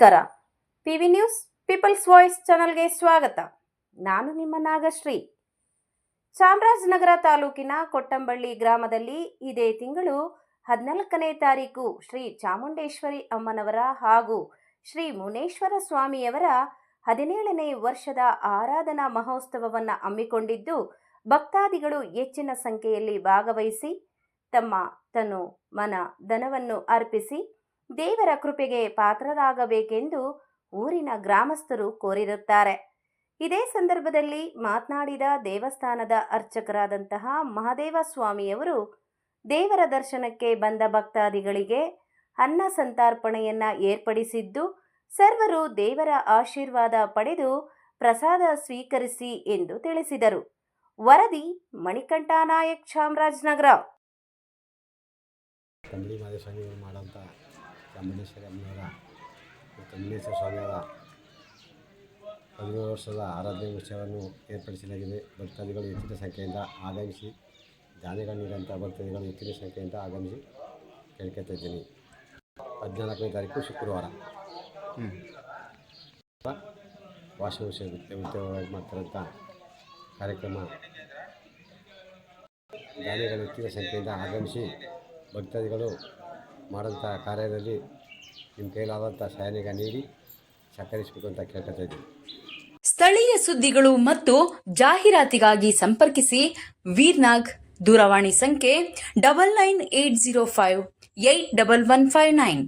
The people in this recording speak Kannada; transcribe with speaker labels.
Speaker 1: ನಮಸ್ಕಾರ. ಪಿವಿ ನ್ಯೂಸ್, ಪೀಪಲ್ಸ್ ವಾಯ್ಸ್ ಚಾನಲ್ಗೆ ಸ್ವಾಗತ. ನಾನು ನಿಮ್ಮ ನಾಗಶ್ರೀ. ಚಾಮರಾಜನಗರ ತಾಲೂಕಿನ ಕೊಟ್ಟಂಬಳ್ಳಿ ಗ್ರಾಮದಲ್ಲಿ ಇದೇ ತಿಂಗಳು ಹದಿನಾಲ್ಕನೇ ತಾರೀಕು ಶ್ರೀ ಚಾಮುಂಡೇಶ್ವರಿ ಅಮ್ಮನವರ ಹಾಗೂ ಶ್ರೀ ಮುನೇಶ್ವರ ಸ್ವಾಮಿಯವರ ಹದಿನೇಳನೇ ವರ್ಷದ ಆರಾಧನಾ ಮಹೋತ್ಸವವನ್ನು ಹಮ್ಮಿಕೊಂಡಿದ್ದು, ಭಕ್ತಾದಿಗಳು ಹೆಚ್ಚಿನ ಸಂಖ್ಯೆಯಲ್ಲಿ ಭಾಗವಹಿಸಿ ತಮ್ಮ ತನು ಮನ ಧನವನ್ನು ಅರ್ಪಿಸಿ ದೇವರ ಕೃಪೆಗೆ ಪಾತ್ರರಾಗಬೇಕೆಂದು ಊರಿನ ಗ್ರಾಮಸ್ಥರು ಕೋರಿರುತ್ತಾರೆ. ಇದೇ ಸಂದರ್ಭದಲ್ಲಿ ಮಾತನಾಡಿದ ದೇವಸ್ಥಾನದ ಅರ್ಚಕರಾದಂತಹ ಮಹದೇವ ಸ್ವಾಮಿಯವರು ದೇವರ ದರ್ಶನಕ್ಕೆ ಬಂದ ಭಕ್ತಾದಿಗಳಿಗೆ ಅನ್ನ ಸಂತಾರ್ಪಣೆಯನ್ನು ಏರ್ಪಡಿಸಿದ್ದು, ಸರ್ವರು ದೇವರ ಆಶೀರ್ವಾದ ಪಡೆದು ಪ್ರಸಾದ ಸ್ವೀಕರಿಸಿ ಎಂದು ತಿಳಿಸಿದರು. ವರದಿ ಮಣಿಕಂಠ ನಾಯಕ್ ಚಾಮರಾಜನಗರ.
Speaker 2: ಚಾಮುಂಡೇಶ್ವರಿ ಅಮ್ಮನವರ ಮತ್ತು ಮುನೇಶ್ವರ ಸ್ವಾಮಿಯವರ ಹದಿನೇಳು ವರ್ಷದ ಆರಾಧನೆ ಉತ್ಸವವನ್ನು ಏರ್ಪಡಿಸಲಾಗಿದೆ. ಭಕ್ತಾದಿಗಳು ಹೆಚ್ಚಿನ ಸಂಖ್ಯೆಯಿಂದ ಆಗಮಿಸಿ ದಾನಿಗಳು ನೀಡುವಂಥ ಭಕ್ತಾದಿಗಳು ಹೆಚ್ಚಿನ ಸಂಖ್ಯೆಯಿಂದ ಆಗಮಿಸಿ ಕೇಳ್ಕೊತಾ ಇದ್ದೀನಿ. ಹದಿನಾಲ್ಕನೇ ತಾರೀಕು ಶುಕ್ರವಾರ. ವಾಸವೋತ್ಸವ ಉದ್ಯೋಗವಾಗಿ ಮಾಡ್ತಾರಂಥ ಕಾರ್ಯಕ್ರಮ. ದಾನಿಗಳು ಹೆಚ್ಚಿನ ಸಂಖ್ಯೆಯಿಂದ ಆಗಮಿಸಿ ಭಕ್ತಾದಿಗಳು ಮಾಡೋಂಥ ಕಾರ್ಯದಲ್ಲಿ ನಿಮ್ಮ ಕೈಲಾದಂಥ ಸಹಾಯನಿಗ ನೀಡಿ ಸಹಕರಿಸಬೇಕು ಅಂತ ಕೇಳ್ಕೊತಾ ಇದ್ದೀನಿ.
Speaker 3: ಸ್ಥಳೀಯ ಸುದ್ದಿಗಳು ಮತ್ತು ಜಾಹೀರಾತಿಗಾಗಿ ಸಂಪರ್ಕಿಸಿ ವೀರ್ನಾಗ್ ದೂರವಾಣಿ ಸಂಖ್ಯೆ double nine eight zero five eight double one five nine.